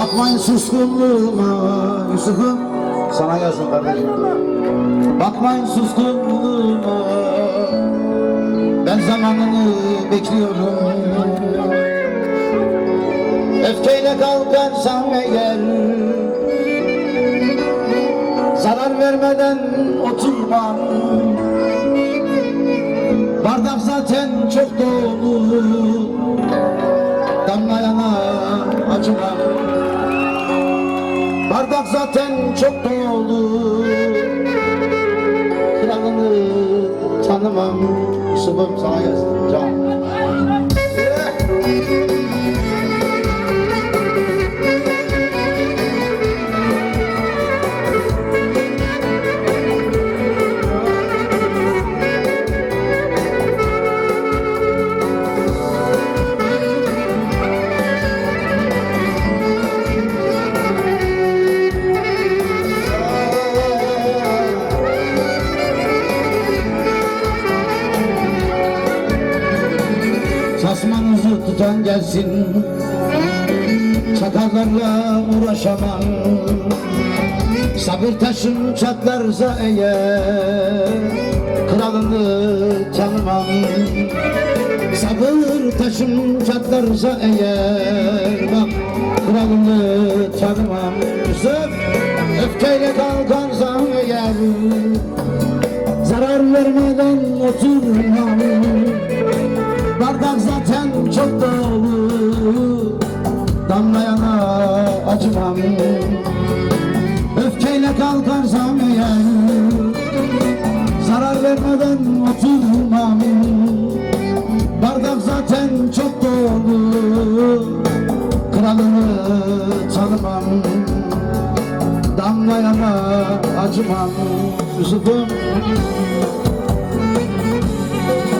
Bakmayın suskunluğuma Yusuf'um. Sana gelsin kardeşim. Bakmayın suskunluğuma. Ben zamanını bekliyorum. Öfkeyle kalkarsam eğer Zarar vermeden oturmam. Bardak zaten çok dolu Bardak zaten çok dolu Kralını tanımam. Yusuf'um sana gelsin can Tutan gelsin. Çakallarla uğraşamam. Sabır taşım çatlarsa eğer Kralını tanımam. Sabır taşım çatlarsa eğer Bak kralını tanımam. Yusuf öfkeyle kalkarsam eğer Zarar vermeden oturmam Bardak zaten çok dolu Damlayana acımam. Öfkeyle kalkarsam eğer Zarar vermeden oturmam. Bardak zaten çok dolu Kralını tanımam. Damlayana acımam. Yusuf'um.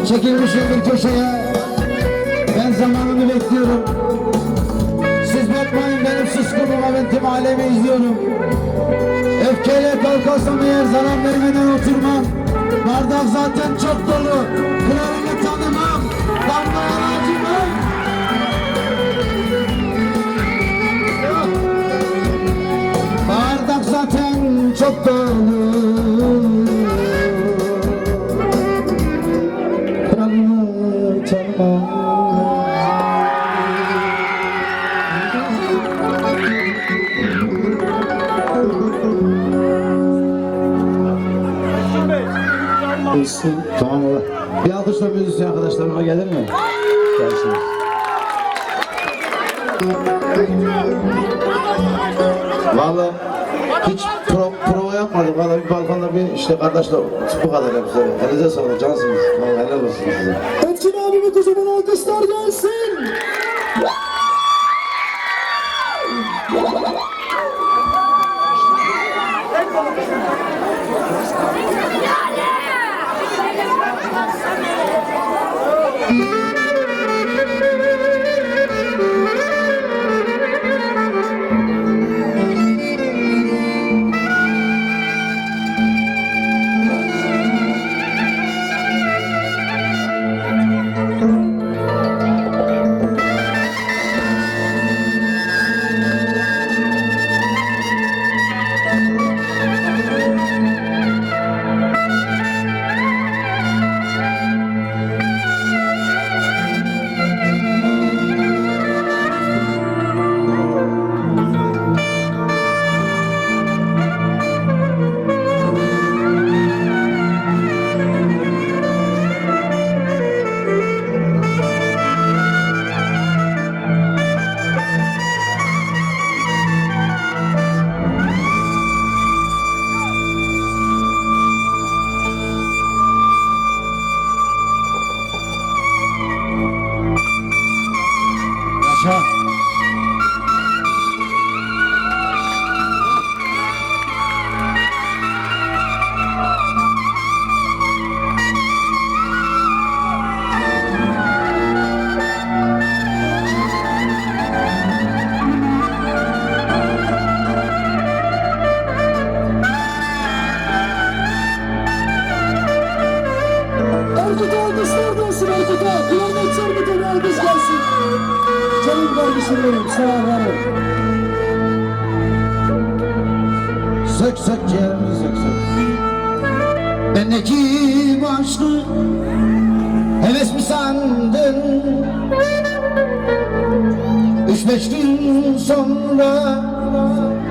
Çekilmişim bir köşeye zamanını bekliyorum. Siz bakmayın benim suskunluğuma ben tüm alemi izliyorum. Öfkeyle kalkarsam eğer zarar vermeden oturmam. Bardak zaten çok dolu. Kralını tanımam. Damlayan acımam. Bardak zaten çok dolu işte kardeşle bu kadar hepsi. Elinize sağlık cansınız. Helal olsun size. Etkin abime kocaman alkışlar gelsin.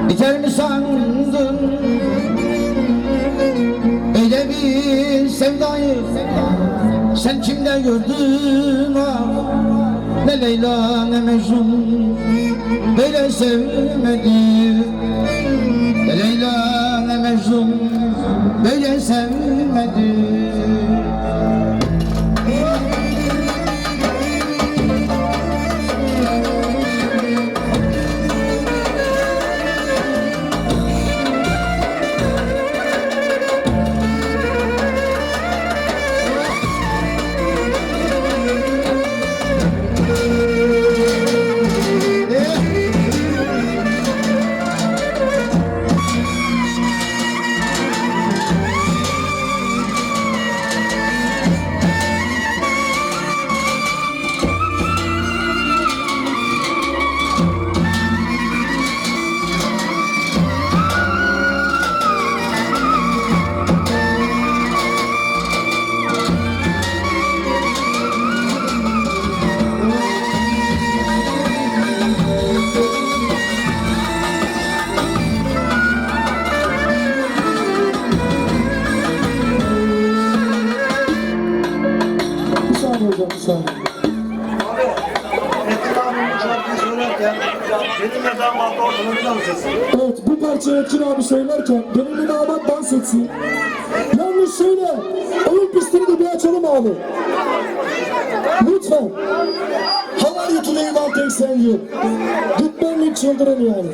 Biter mi sandın? Öyle bir sevdayı sen kimde gördün ah? Ne Leyla ne Mecnun böyle sevmedi Ne Leyla ne Mecnun böyle sevmedi bir saniye. Metin abinin şarkıyı söylerken Metin ve damat bir dans etsin. Evet bu parçayı Etkin abi söylerken gelinli damat dans etsin. Yalnız şöyle oyun pistini de bir açalım abi. Lütfen. How are you today thing saying you? Good morning children yani.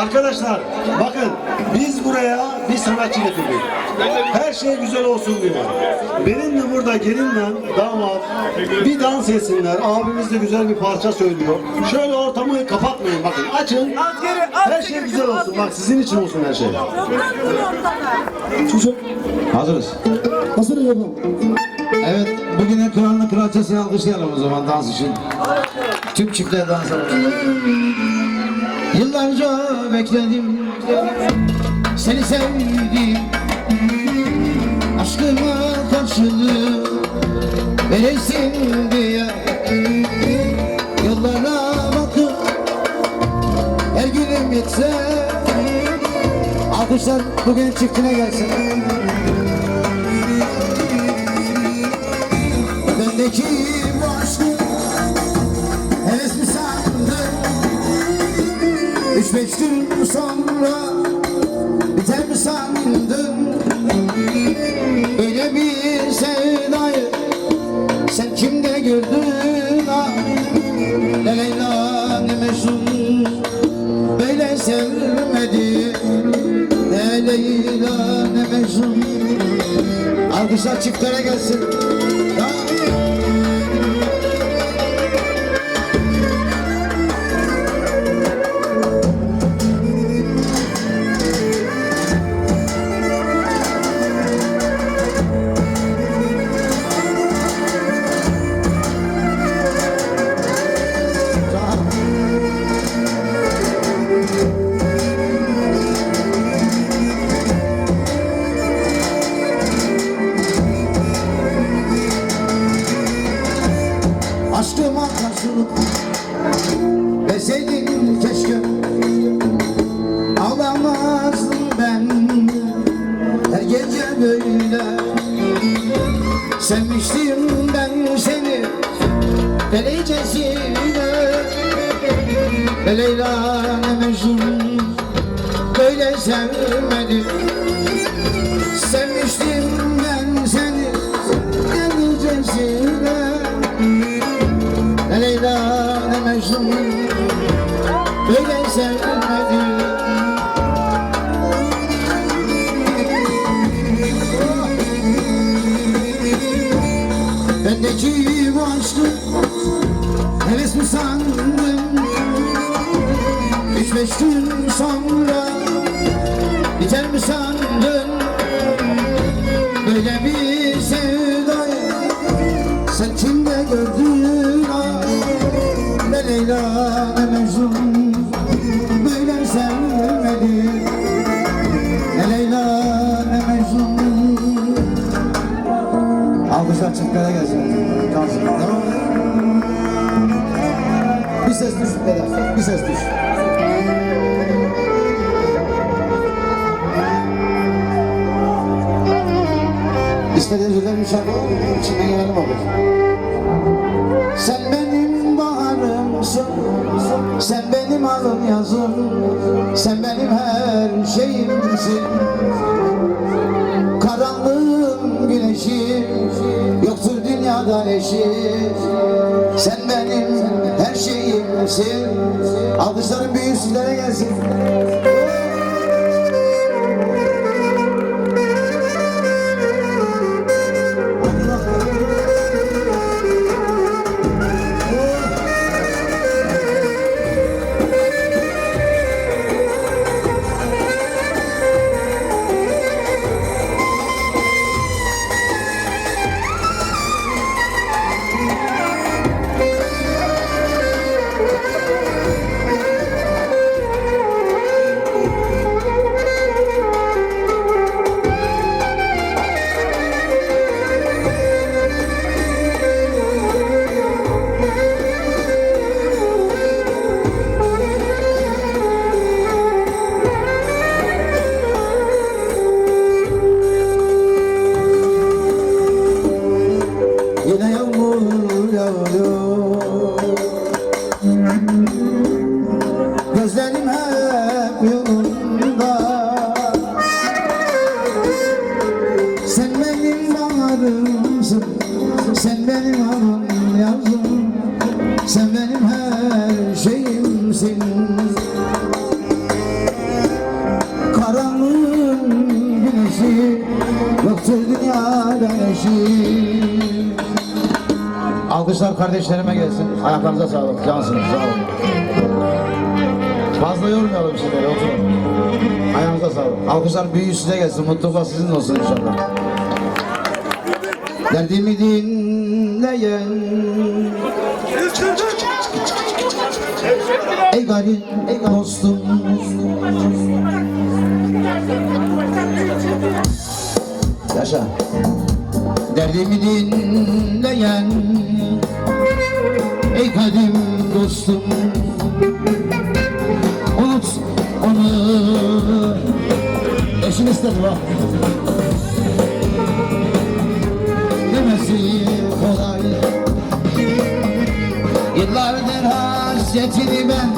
Arkadaşlar bakın biz buraya sanatçı getirdik. Her şey güzel olsun diyor. Benimle burada gelinle damat bir dans etsinler. Abimiz de güzel bir parça söylüyor. Şöyle ortamı kapatmayın bakın açın. Her şey güzel olsun. Bak sizin için olsun her şey. Çocuk Hazırız. hazır yapalım. Evet, bugünün kralını kraliçesini alkışlayalım o zaman dans için. Tüm çiftler dans edelim. Yıllarca bekledim Seni sevdim Aşkıma karşılığı Veresin diye. Yollara bakıp Her günüm yetse Alkışlar bugün çiftine gelsin. Bendeki bu aşkı Heves mi sandın? Üç beş gün sonra biter sandın? Böyle bir sevdayı sen kimde gördün ah? Ne Leyla ne Mecnun böyle sevmedi Ne Leyla ne Mecnun Alkışlar çiftlere gelsin de Böyle sevmedi. Leyla ne mecnun Alkışlar çiftlere gelsin. Tamam? Bir ses düş beyler bir ses düş. İstediğiniz üzere müsaade olun, içinden olur. Sen benim baharımsın, sen benim alım yazım Sen benim her şeyimsin. Karanlığım güneşim Yoktur dünyada eşi. Sen benim her şeyimsin. Alkışların büyüğü sizlere gelsin Sen benim her şeyimsin Karanlığın güneşi Yoktur dünyada eşi Alkışlar kardeşlerime gelsin. Ayaklarınıza sağlık. Cansınız. Sağ olun. Fazla yormayalım sizleri. Oturun. Ayağınıza sağlık. Alkışlar büyüğü size gelsin. Mutluluklar sizin olsun inşallah. Derdimi dinleyen Ey garip, dostum. Yaşa. Derdimi dinleyen Ey kadim dostum. Unut onu. Eşin istedi bak hasretini ben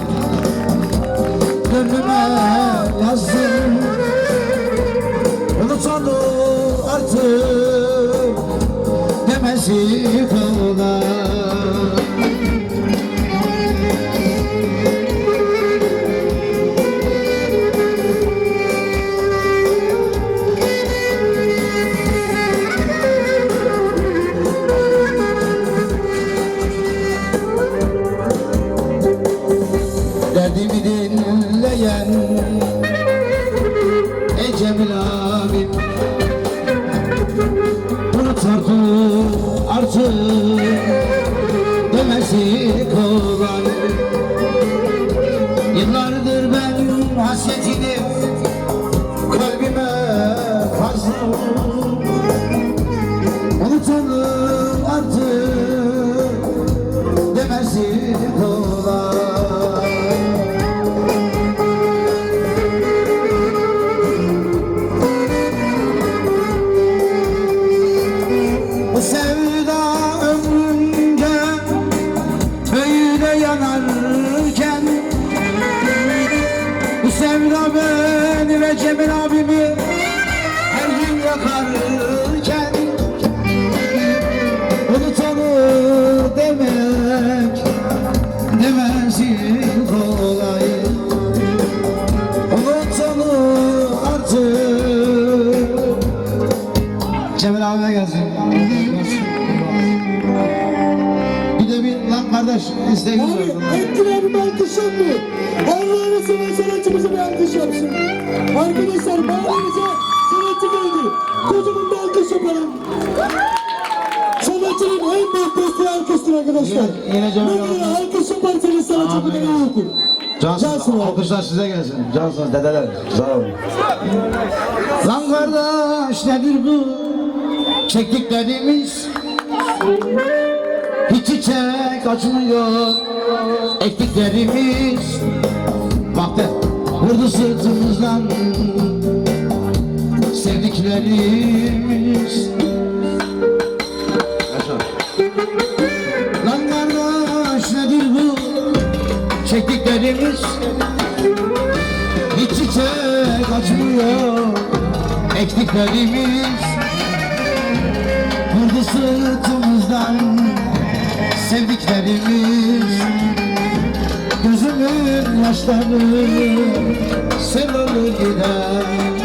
Gönlüme yazdım. Unut onu artık Demesi kolay Demesi kolay Cemil abime gelsin. Bir de bir lan kardeş isteğimiz var. Abi etkiler bir alkış yapmıyor. Allah'ını seven sanatçımıza bir alkış yapsın. Arkadaşlar bağırınıza sanatçı geldi. Kocaman bir alkış yapalım. Sanatçının en büyük desteği alkıştır arkadaşlar. Yine- yine Cemil kadar alkış yaparsanız sanatçı kadar iyi okur. Abi. alkışlar size gelsin. Cansınız dedeler. Sağ olun. Lan kardeş nedir bu? Çektiklerimiz Hiç çiçek açmıyor Ektiklerimiz Bak Vurdu sırtımızdan. Sevdiklerimiz. Yaşa. Lan kardeş nedir bu? Çektiklerimiz Hiç çiçek açmıyor Ektiklerimiz sırtımızdan Sevdiklerimiz Gözümün yaşları Sel olur gider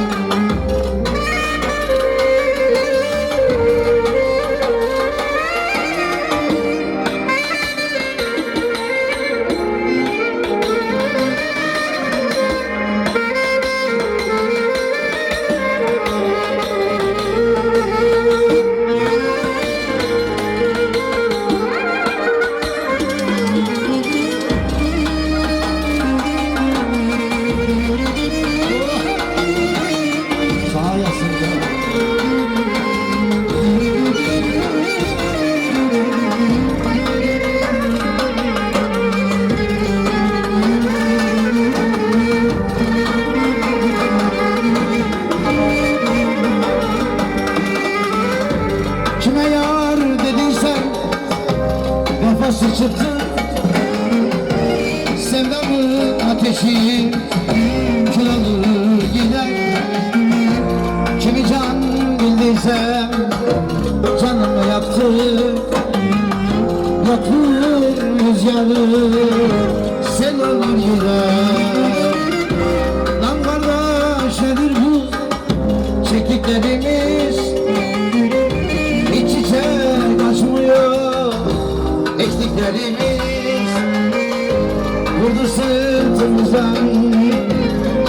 Kime yar dediysen Kafası çıktı. Sevdamın ateşi Kül gider. Kimi can bildiysem Canımı yaktı. Yokluğun rüzgarı Sel olur gider sırtımızdan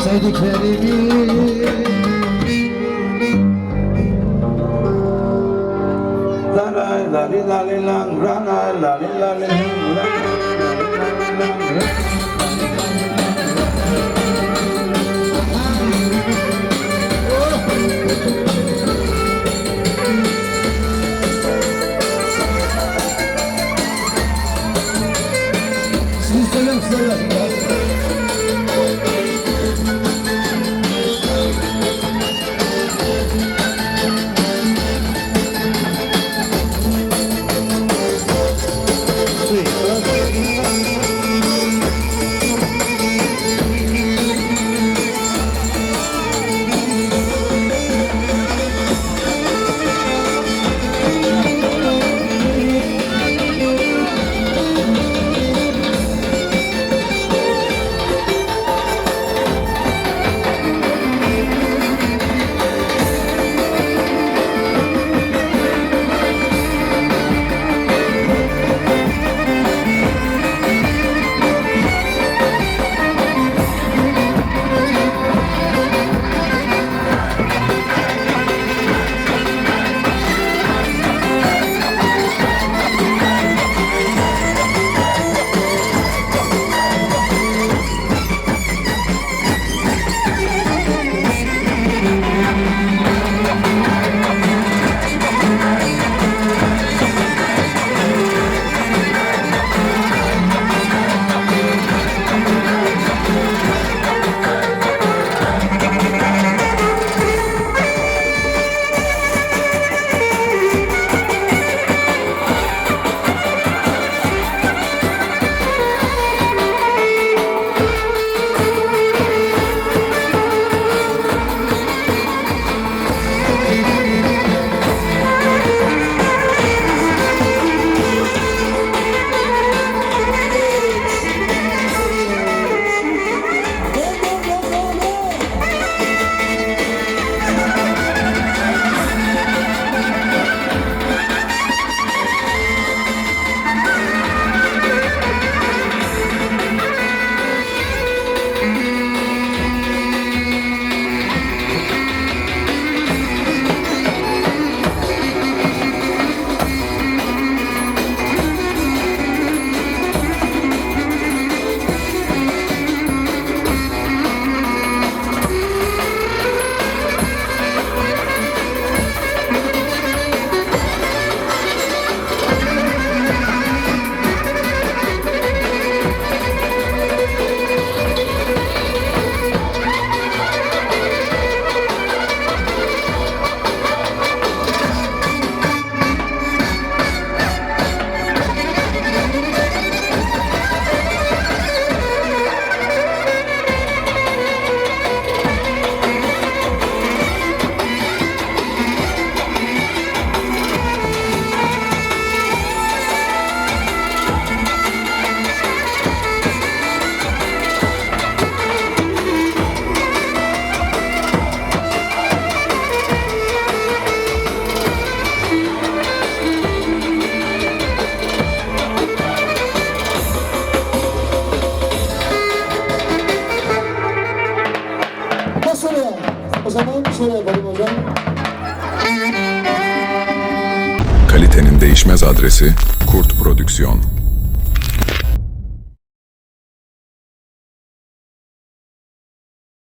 Sevdiklerimiz La la la li la li la la la adresi Kurt Prodüksiyon.